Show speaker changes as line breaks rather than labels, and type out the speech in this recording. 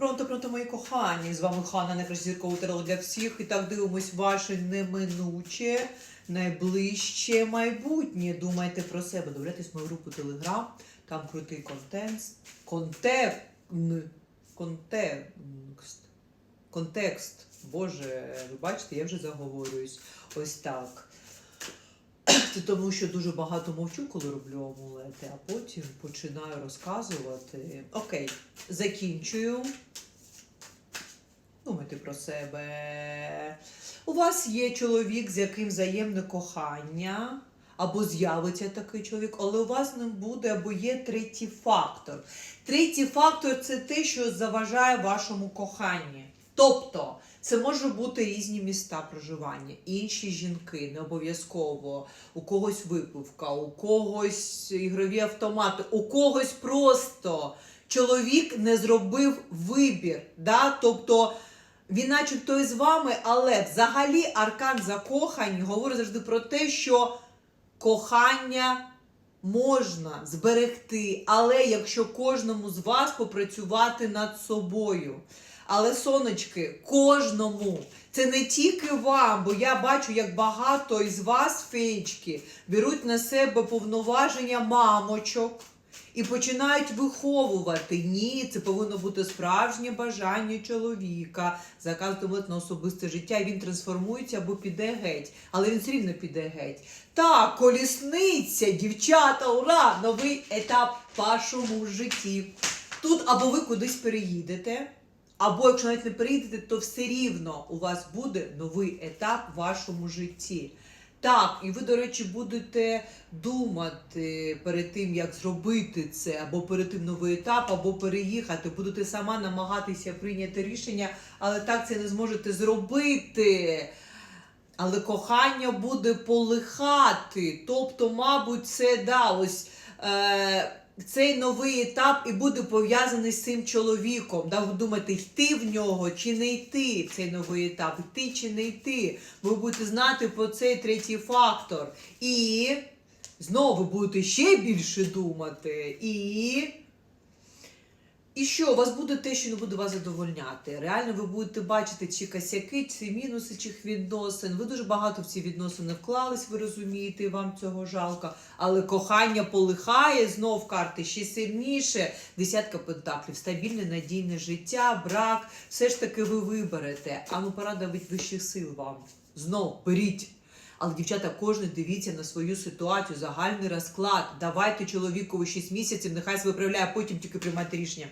Пронто, пронто, мої кохані! З вами Ханна найкраще зіркове таро для всіх. І так дивимось ваше неминуче, найближче майбутнє. Думайте про себе. Дивляйтесь мою групу Телеграм. Там крутий контент. Контекст. Контекст. Контекст. Боже, ви бачите, я вже заговорююсь. Ось так. Це тому, що дуже багато мовчу, коли роблю амулети, а потім починаю розказувати. Окей, закінчую. Думайте про себе. У вас є чоловік, з яким взаємне кохання, або з'явиться такий чоловік, але у вас не буде, або є третій фактор. Третій фактор це те, що заважає вашому коханні. Тобто, це може бути різні міста проживання, інші жінки, не обов'язково. У когось випивка, у когось ігрові автомати, у когось просто чоловік не зробив вибір. Да? Тобто він начебто і з вами, але взагалі аркан закохань говорить завжди про те, що кохання можна зберегти, але якщо кожному з вас попрацювати над собою. Але, сонечки, кожному. Це не тільки вам, бо я бачу, як багато із вас, феєчки, беруть на себе повноваження мамочок і починають виховувати. Ні, це повинно бути справжнє бажання чоловіка, заказувати на особисте життя, і він трансформується або піде геть. Але він все рівно піде геть. Так, колісниця, дівчата, ура! Новий етап вашому житті. Тут або ви кудись переїдете. Або якщо навіть не переїдете, то все рівно у вас буде новий етап в вашому житті. Так, і ви, до речі, будете думати перед тим, як зробити це, або перед тим новий етап, або переїхати. Будете сама намагатися прийняти рішення, але так це не зможете зробити. Але кохання буде полихати. Тобто, мабуть, це да, ось. Е- цей новий етап і буде пов'язаний з цим чоловіком. Да? Ви думаєте, йти в нього чи не йти в цей новий етап, йти чи не йти. Ви будете знати про цей третій фактор. І знову будете ще більше думати. І. І що, у вас буде те, що не буде вас задовольняти. Реально ви будете бачити чи косяки, чи мінуси цих відносин. Ви дуже багато в ці відносини вклались, ви розумієте, і вам цього жалко. Але кохання полихає, знов карти ще сильніше. Десятка пентаклів, стабільне, надійне життя, брак. Все ж таки ви виберете. А ну порада від вищих сил вам. Знов беріть. Але, дівчата, кожен дивіться на свою ситуацію, загальний розклад. Давайте чоловікові 6 місяців, нехай виправляє, а потім тільки приймайте рішення.